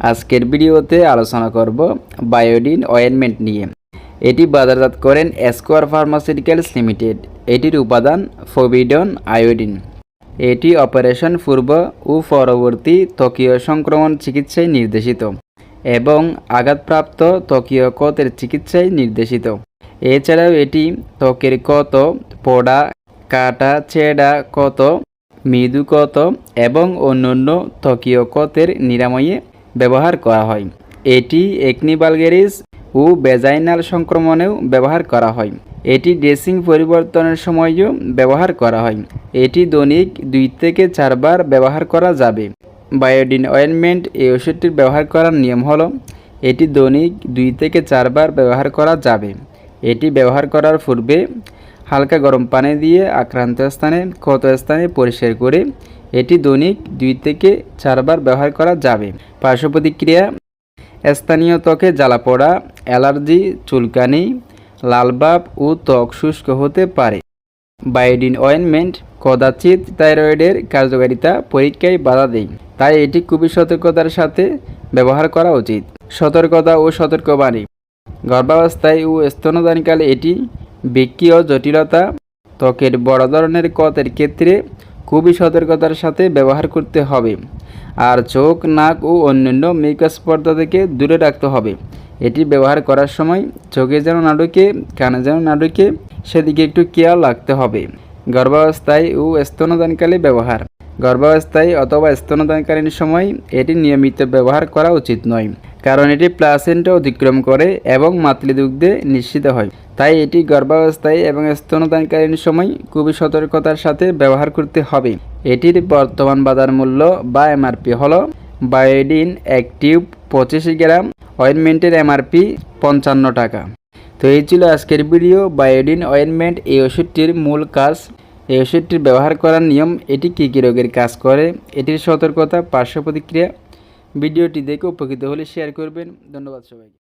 আজকের ভিডিওতে আলোচনা করব বায়োডিন অয়েনমেন্ট নিয়ে। এটি বাজারজাত করেন স্কোয়ার ফার্মাসিউটিক্যালস লিমিটেড। এটির উপাদান ফোবিডন আয়োডিন। এটি অপারেশন পূর্ব ও পরবর্তী ত্বকীয় সংক্রমণ চিকিৎসায় নির্দেশিত এবং আঘাতপ্রাপ্ত ত্বকীয় ক্ষতের চিকিৎসায় নির্দেশিত। এছাড়াও এটি ত্বকের ক্ষত পোড়া, কাটা, ছেঁড়া ক্ষত মৃদু ক্ষত এবং অন্যান্য ত্বকীয় ক্ষতের নিরাময়ে ব্যবহার করা হয়। এটি একনিবালগেরিস ও বেজাইনাল সংক্রমণেও ব্যবহার করা হয়। এটি ড্রেসিং পরিবর্তনের সময়ও ব্যবহার করা হয়। এটি দৈনিক দুই থেকে চারবার ব্যবহার করা যাবে। বায়োডিন অয়েনমেন্ট এই ওষুধটির ব্যবহার করার নিয়ম হলো, এটি দৈনিক দুই থেকে চারবার ব্যবহার করা যাবে। এটি ব্যবহার করার পূর্বে হালকা গরম পানি দিয়ে আক্রান্ত স্থানে, ক্ষত স্থানে পরিষ্কার করে এটি দৈনিক দুই থেকে চারবার ব্যবহার করা যাবে। পার্শ্ব প্রতিক্রিয়া, স্থানীয় ত্বকে জ্বালা পোড়া, অ্যালার্জি, চুলকানি লালবাপ ও ত্বক শুষ্ক হতে পারে। বায়োডিন অয়েনমেন্ট, কদাচিৎ থাইরয়েডের কার্যকারিতা পরীক্ষায় বাধা দেয়। তাই এটি খুবই সতর্কতার সাথে ব্যবহার করা উচিত। সতর্কতা ও সতর্কবাণী। গর্ভাবস্থায় ও স্তনদানকালে এটি বিক্রিয় জটিলতা, ত্বকের বড় ধরনের ক্ষতের ক্ষেত্রে খুবই সতর্কতার সাথে ব্যবহার করতে হবে। আর চোখ, নাক ও অন্যান্য মেকআপ পর্দা থেকে দূরে রাখতে হবে। এটি ব্যবহার করার সময় চোখে যেন না ঢুকে, কানে যেন না ঢুকে, সেদিকে একটু কেয়ার রাখতে হবে। গর্ভাবস্থায় ও স্তনদানকালে ব্যবহার। গর্ভাবস্থায় অথবা স্তনদানকালীন সময় এটি নিয়মিত ব্যবহার করা উচিত নয়, কারণ এটি প্লাসেন্টা অতিক্রম করে এবং মাতৃদুগ্ধে নিশ্চিত হয়। তাই এটি গর্ভাবস্থায় এবং স্তনদানকালীন সময় খুবই সতর্কতার সাথে ব্যবহার করতে হবে। এটির বর্তমান বাজার মূল্য বা এমআরপি হল বায়োডিন অ্যাক্টিভ পঁচিশ গ্রাম, অয়েনমেন্টের এমআরপি পঞ্চান্ন টাকা। তো এই ছিল আজকের ভিডিও। বায়োডিন অয়েনমেন্ট এই ওষুধটির মূল কাজ। এই ওষুধটির ব্যবহার করার নিয়ম, এটি কী কী রোগের কাজ করে, এটির সতর্কতা, পার্শ্ব প্রতিক্রিয়া। ভিডিওটি দেখে উপকৃত হলে শেয়ার করবেন। ধন্যবাদ সবাইকে।